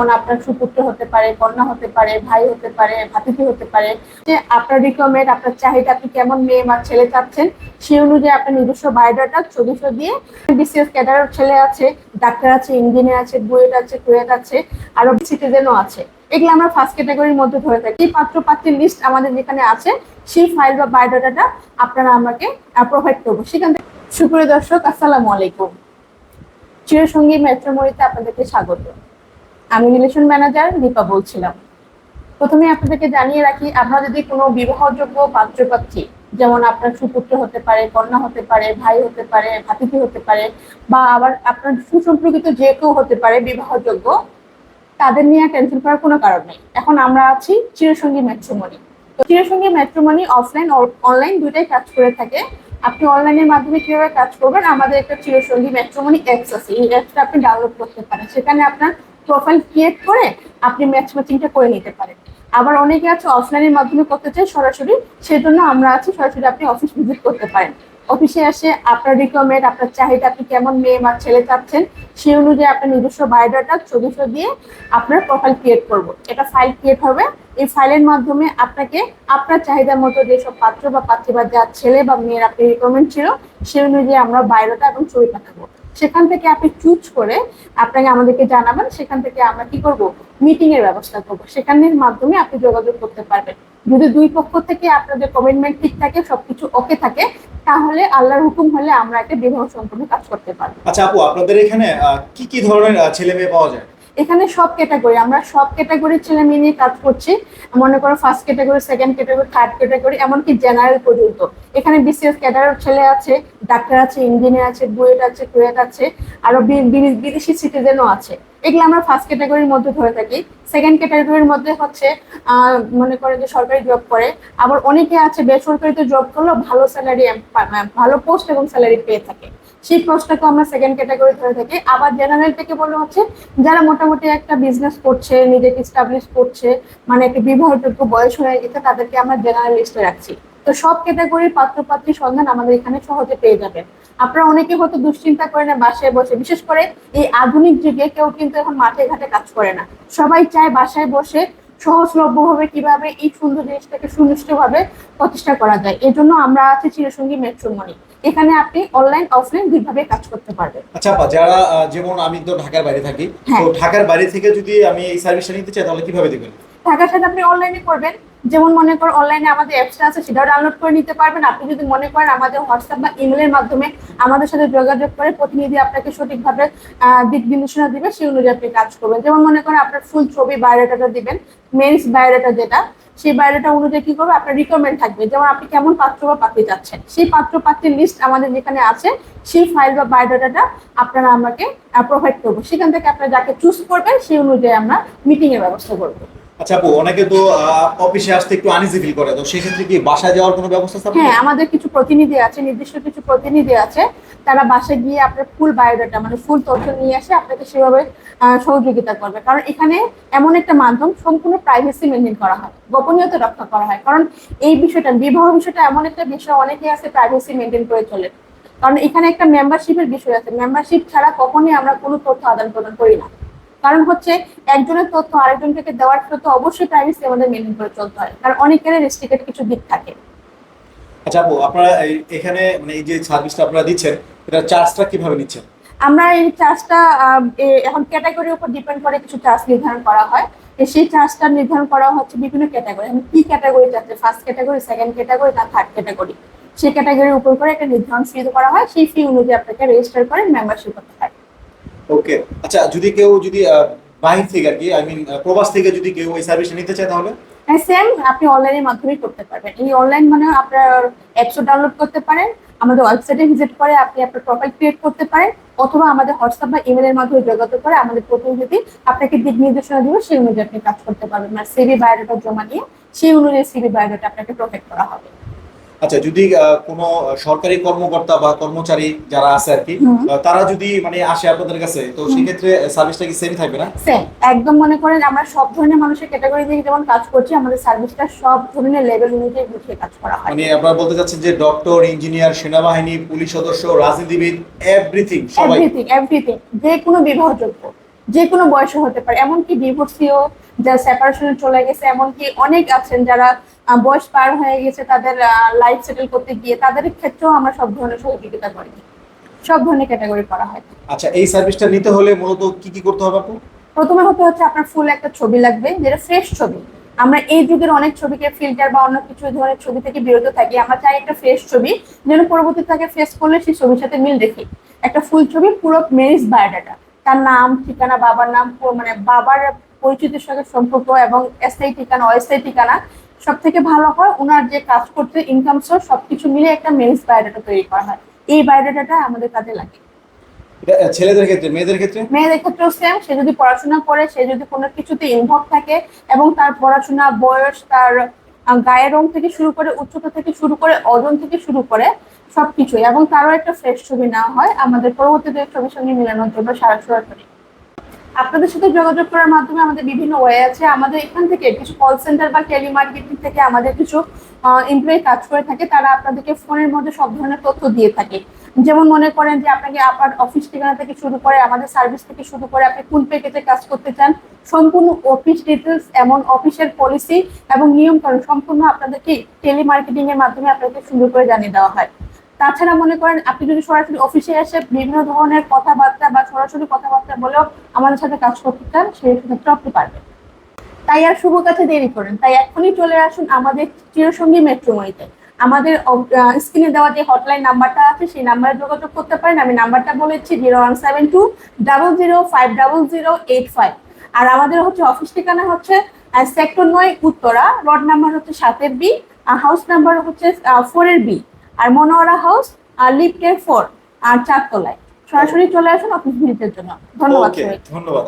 যেমন আপনার সুপুত্র হতে পারে, কন্যা হতে পারে, ভাই হতে পারে, ভাতিজি হতে পারে আপনার রিকমেন্ড আপনার চাহিদা আপনি কেমন মেয়ে বা ছেলে চাচ্ছেন, সেই অনুযায়ী আপনার নিজস্ব বায়োডাটা ছবি দিয়ে বিসিএস ক্যাডার ছেলে আছে ডাক্তার আছে ইঞ্জিনিয়ার আছে, বুয়েট আছে কুয়েট আছে আরও সিটিজেনও আছে। এগুলো আমরা ফার্স্ট ক্যাটাগরির মধ্যে ধরে থাকি। এই পাত্র পাত্রের লিস্ট আমাদের যেখানে আছে, সেই ফাইল বা বায়োডাটাটা আপনারা আমাকে প্রোভাইড করব। সেখান থেকে সুপ্রিয় দর্শক, আসসালামু আলাইকুম। চিরসঙ্গী মেট্রোমরিতে আপনাদেরকে স্বাগত। আমি রিলেশন ম্যানেজার দীপা বলছিলাম। প্রথমে আপনাদেরকে জানিয়ে রাখি আপনারা যদি কোনো বিবাহযোগ্য পাত্রপাত্রী, যেমন আপনার সুপুত্র হতে পারে, কন্যা হতে পারে, ভাই হতে পারে, ভাতিজি হতে পারে, বা আবার আপনার সুসম্পর্কিত যে কেউ হতে পারে বিবাহযোগ্য, তাদের নিয়ে ক্যান্সেল করার কোনো কারণ নেই। এখন আমরা আছি চিরসঙ্গী ম্যাট্রোমনি তো চিরসঙ্গী ম্যাট্রোমনি অফলাইন অনলাইন দুইটাই কাজ করে থাকে। আপনি অনলাইনের মাধ্যমে কীভাবে কাজ করবেন? আমাদের একটা চিরসঙ্গী ম্যাট্রোমনি অ্যাপস আছে। এই অ্যাপসটা আপনি ডাউনলোড করতে পারেন। সেখানে আপনার প্রোফাইল ক্রিয়েট করে আপনি ম্যাচ ম্যাচিংটা করে নিতে পারেন। আবার অনেকে আছে অফলাইনের মাধ্যমে করতে চায় সরাসরি, সেজন্য আমরা আছি সরাসরি আপনি অফিস ভিজিট করতে পারেন। অফিসে এসে আপনার রিকমেন্ড আপনার চাহিদা, আপনি কেমন মেয়ে বা ছেলে চাচ্ছেন, সেই অনুযায়ী আপনার নিজস্ব বায়োডাটা ছবি দিয়ে আপনার প্রোফাইল ক্রিয়েট করব। এটা ফাইল ক্রিয়েট হবে। এই ফাইলের মাধ্যমে আপনাকে আপনার চাহিদার মতো যেসব পাত্র বা পাত্রী বা যা ছেলে বা মেয়ের আপনি রিকমেন্ড ছিল, সেই অনুযায়ী আমরা বায়োডাটা এবং ছবি পাঠাবো। সেখান থেকে আপনি চুজ করে আপনাকে আমাদেরকে জানাবেন, সেখান থেকে আমরা কি করব? মিটিং এর ব্যবস্থা করব। সেখানের মাধ্যমে আপনি যোগাযোগ করতে পারবেন। যদি দুই পক্ষ থেকে আপনাদের কমিটমেন্ট ঠিক থাকে, সবকিছু ওকে থাকে, তাহলে আল্লাহর হুকুম হলে আমরা একটা বিবাহ সম্পূর্ণ কাজ করতে পারব। আচ্ছা আপু, আপনাদের এখানে কি কি ধরনের ছেলে মেয়ে পাওয়া যায়? এখানে সব ক্যাটাগরি আমরা সব ক্যাটাগরির ছেলে মেয়ে নিয়ে কাজ করছি। মনে করো first category second category third category এমনকি জেনারেল পর্যন্ত। এখানে বিসিএস ক্যাডার ছেলে আছে ডাক্তার আছে ইঞ্জিনিয়ার আছে, বুয়েট আছে কুয়েট আছে, আরও বিদেশি সিটিজেনও আছে। এগুলো আমরা ফার্স্ট ক্যাটাগরির মধ্যে ধরে থাকি। সেকেন্ড ক্যাটাগরির মধ্যে হচ্ছে মনে করে যে সরকারি জব করে। আবার অনেকে আছে বেসরকারিতে জব করলেও ভালো স্যালারি ভালো পোস্ট এবং স্যালারি পেয়ে থাকে। সেই পোস্টটাকে আমরা সেকেন্ড ক্যাটাগরি ধরে থাকি। আবার জেনারেল থেকে বলে হচ্ছে, যারা মোটামুটি একটা বিজনেস করছে, নিজেকে স্টাবলিশ করছে মানে একটা বিবাহযোগ্য বয়স হয়ে গেছে, তাদেরকে আমরা জেনারেল লিস্টে রাখছি। তো সব ক্যাটাগরির পাত্রপাত্রী সন্ধান আমাদের এখানে সহজে পেয়ে যাবেন। আপনারা অনেকে হয়তো দুশ্চিন্তা করে না, বাসায় বসে, বিশেষ করে এই আধুনিক যুগে কেউ কিন্তু এখন মাঠে ঘাটে কাজ করে না। সবাই চায় বাসায় বসে সহজলভ্যভাবে কীভাবে এই সুন্দর জিনিসটাকে সুনিষ্ঠভাবে প্রতিষ্ঠা করা যায়। এই জন্য আমরা আছি চিরসঙ্গী মেট্রোমনি এখানে আপনি অনলাইন অফলাইন দুইভাবে কাজ করতে পারবেন। আচ্ছা আপা যারা যেমন আমি তো ঢাকার বাইরে থাকি হ্যাঁ। তো ঢাকার বাইরে থেকে যদি আমি এই সার্ভিসটা নিতে চাই তাহলে কীভাবে দিবেন? ঢাকার সাথে আপনি অনলাইনে করবেন। যেমন মনে করেন অনলাইনে আমাদের অ্যাপসটা আছে, সেটাও ডাউনলোড করে নিতে পারবেন। আপনি যদি মনে করেন আমাদের হোয়াটসঅ্যাপ বা ইমেলের মাধ্যমে আমাদের সাথে যোগাযোগ করে প্রতিনিধি আপনাকে সঠিকভাবে দিক নির্দেশনা দিবে, সেই অনুযায়ী আপনি কাজ করবেন। যেমন মনে করেন আপনার ফুল ছবি বায়োডাটাটা দিবেন মেন্স বায়োডাটা যেটা, সেই বায়োডাটা অনুযায়ী কি করবে? আপনার রিকমেন্ড থাকবে। যেমন আপনি কেমন পাত্র বা পাত্রী চাচ্ছেন, সেই পাত্র পাত্রীর লিস্ট আমাদের যেখানে আছে, সেই ফাইল বা বায়োডাটাটা আপনারা আমাকে প্রোভাইড করব। সেখান থেকে আপনারা যাকে চুজ করবেন, সেই অনুযায়ী আমরা মিটিং এর ব্যবস্থা করব। আচ্ছা আপু, অনেকে তো অফিসে আসতে একটু ফিল করে, তো সেক্ষেত্রে কি বাসায় যাওয়ার কোনো ব্যবস্থা আছে হ্যাঁ আমাদের কিছু প্রতিনিধি আছে, নির্দিষ্ট কিছু প্রতিনিধি আছে, তারা বাসায় গিয়ে আপনার ফুল বায়োডাটা মানে ফুল তথ্য নিয়ে আসে আপনাকে সেভাবে সহযোগিতা করবে। কারণ এখানে এমন একটা মাধ্যম, সম্পূর্ণ প্রাইভেসি মেনটেন করা হয়, গোপনীয়তা রক্ষা করা হয়। কারণ এই বিষয়টা, বিবাহ বিষয়টা এমন একটা বিষয়, অনেকে আছে প্রাইভেসি মেনটেন করে চলে। কারণ এখানে একটা মেম্বারশিপের বিষয় আছে মেম্বারশিপ ছাড়া কখনোই আমরা কোনো তথ্য আদান প্রদান করি না। কারণ হচ্ছে একজনের তথ্য আরেকজনকে দেওয়ার ক্ষেত্রে তো অবশ্যই প্রাইভেসি আমাদের মেনটেন করে চলতে হয়। কারণ অনেকের রেস্ট্রিক্টেড কিছু দিক থাকে। আচ্ছা আপু আপনারা এখানে মানে এই যে সার্ভিসটা আপনারা দিচ্ছেন এটা চার্জটা কীভাবে নিচ্ছেন? আমরা এই চার্জটা এখন ক্যাটাগরির উপর ডিপেন্ড করে কিছু চার্জ নির্ধারণ করা হয়। সেই চার্জটা নির্ধারণ করা হচ্ছে বিভিন্ন ক্যাটাগরি এখন কি ক্যাটাগরি চাচ্ছে ফার্স্ট ক্যাটাগরি সেকেন্ড ক্যাটাগরি না থার্ড ক্যাটাগরি সেই ক্যাটাগরির উপর করে একটা নির্ধারণ ফি করা হয়। সেই ফি অনুযায়ী আপনাকে রেজিস্টার করে মেম্বারশিপ করতে হয়। ওকে আচ্ছা যদি কেউ যদি বাহির থেকে আর কি আই মিন প্রবাস থেকে যদি কেউ এই সার্ভিসটা নিতে চায় তাহলে? হ্যাঁ সেম আপনি অনলাইনের মাধ্যমে করতে পারবেন। এই অনলাইন মানে আপনার অ্যাপসও ডাউনলোড করতে পারেন, আমাদের ওয়েবসাইটে ভিজিট করে আপনি আপনার প্রোফাইল ক্রিয়েট করতে পারেন, অথবা আমাদের হোয়াটসঅ্যাপ বা ইমেলের মাধ্যমে যোগাযোগ করে আমাদের প্রতিনিধি আপনাকে দিক নির্দেশনা দিবে, সেই অনুযায়ী আপনি কাজ করতে পারবেন। মানে সিভি বায়োডাটা জমা দিয়ে সেই অনুযায়ী সিভি বায়োডাটা আপনাকে প্রোভাইড করা হবে। আচ্ছা যদি কোনো সরকারি কর্মকর্তা বা কর্মচারী যারা আছে আর কি তারা যদি মানে আসে আপনাদের কাছে তো সেক্ষেত্রে সার্ভিসটা কি সেম থাকবে না? সেম একদম মনে করেন আমরা সব ধরনের মানুষের ক্যাটাগরি দিয়ে যেমন কাজ করছি আমাদের সার্ভিসটা সব ধরনের লেভেল অনুযায়ী বুঝিয়ে কাজ করা হয়। মানে আপনারা বলতে চাচ্ছেন যে ডক্টর ইঞ্জিনিয়ার সেনাবাহিনী পুলিশ সদস্য রাজনীতিবিদ এভরিথিং সবাই। এভরিথিং এভরিথিং যে কোনো বিবাহযোগ্য। যে কোনো বয়সে হতে পারে। এমনকি ডিভোর্সিও যারা সেপারেশনে চলে গেছে এমনকি অনেক আছেন যারা বয়স পার হয়ে গেছে তাদের লাইফ সেটেল করতে গিয়ে তাদের ক্ষেত্রেও আমরা সব ধরনের সহযোগিতা করি। সব ধরনের ক্যাটাগরি করা হয়। আচ্ছা এই সার্ভিসটা নিতে হলে মূলত কি কি করতে হবে আপু? প্রথমে হতে হচ্ছে আপনার ফুল একটা ছবি লাগবে যেটা ফ্রেশ ছবি। আমরা এই যুগের অনেক ছবিকে ফিল্টার বা অন্য কিছু ধরনের ছবি থেকে বিরত থাকি। আমরা চাই একটা ফ্রেশ ছবি যেন পরবর্তী তাকে ফেস করলে সেই ছবির সাথে মিল রেখে একটা ফুল ছবি পুরো মেরিজ বায়োডাটা তার নাম ঠিকানা বাবার নাম মানে বাবার পরিচিতির সঙ্গে সম্পর্ক এবং এসআই ঠিকানা অস্থায়ী ঠিকানা সব থেকে ভালো হয়। ওনার যে কাজ করতে ইনকাম সোর্স সবকিছু মিলে একটা মেরিজ বায়োডাটা তৈরি করা হয়। এই বায়োডাটাটা আমাদের কাজে লাগে। ছেলেদের ক্ষেত্রে মেয়েদের ক্ষেত্রে? মেয়েদের ক্ষেত্রেও সেম সে যদি পড়াশোনা করে সে যদি কোনো কিছুতে ইনভলভ থাকে এবং তার পড়াশোনা বয়স তার গায়ের রং থেকে শুরু করে উচ্চতা থেকে শুরু করে ওজন থেকে শুরু করে সবকিছুই। এবং তারও একটা ফ্রেশ ছবি নেওয়া হয়। আমাদের পরবর্তীতে ছবির সঙ্গে মিলানোর জন্য সারা সরাসরি আপনাদের সাথে যোগাযোগ করার মাধ্যমে আমাদের বিভিন্ন ওয়ে আছে। আমাদের এখান থেকে কিছু কল সেন্টার বা টেলিমার্কেটিং থেকে আমাদের কিছু এমপ্লয়ি কাজ করে থাকে, তারা আপনাদেরকে ফোনের মধ্যে সব ধরনের তথ্য দিয়ে থাকে। যেমন মনে করেন যে আপনাকে আপনার অফিস ঠিকানা থেকে শুরু করে, আমাদের সার্ভিস থেকে শুরু করে আপনি কোন প্যাকেজে কাজ করতে চান, সম্পূর্ণ অফিস ডিটেলস এমন অফিসের পলিসি এবং নিয়ম কানুন সম্পূর্ণ আপনাদেরকে টেলিমার্কেটিং এর মাধ্যমে আপনাকে সুন্দর করে জানিয়ে দেওয়া হয়। তাছাড়া মনে করেন, আপনি যদি সরাসরি অফিসে এসে বিভিন্ন ধরনের কথাবার্তা বা সরাসরি কথাবার্তা বলেও আমাদের সাথে কাজ করতে চান, সেই ক্ষেত্রে আপনি পারবেন। তাই আর শুভ কাছে দেরি করেন, তাই এখনই চলে আসুন আমাদের চিরসঙ্গী মেট্রোমণিতে আমাদের স্ক্রিনে দেওয়া যে হটলাইন নাম্বারটা আছে, সেই নাম্বারে যোগাযোগ করতে পারেন। আমি নাম্বারটা বলেছি zero one seven two double zero five double zero eight five আর আমাদের হচ্ছে অফিস ঠিকানা হচ্ছে সেক্টর নয়, উত্তরা। রড নাম্বার হচ্ছে সাতের বি হাউস নাম্বার হচ্ছে ফোরের বি আর মনোয়ারা হাউস আর লিফটের ফোর আর চারতলায়। সরাসরি চলে আসুন আপনি ভিজিটের জন্য। ধন্যবাদ ধন্যবাদ।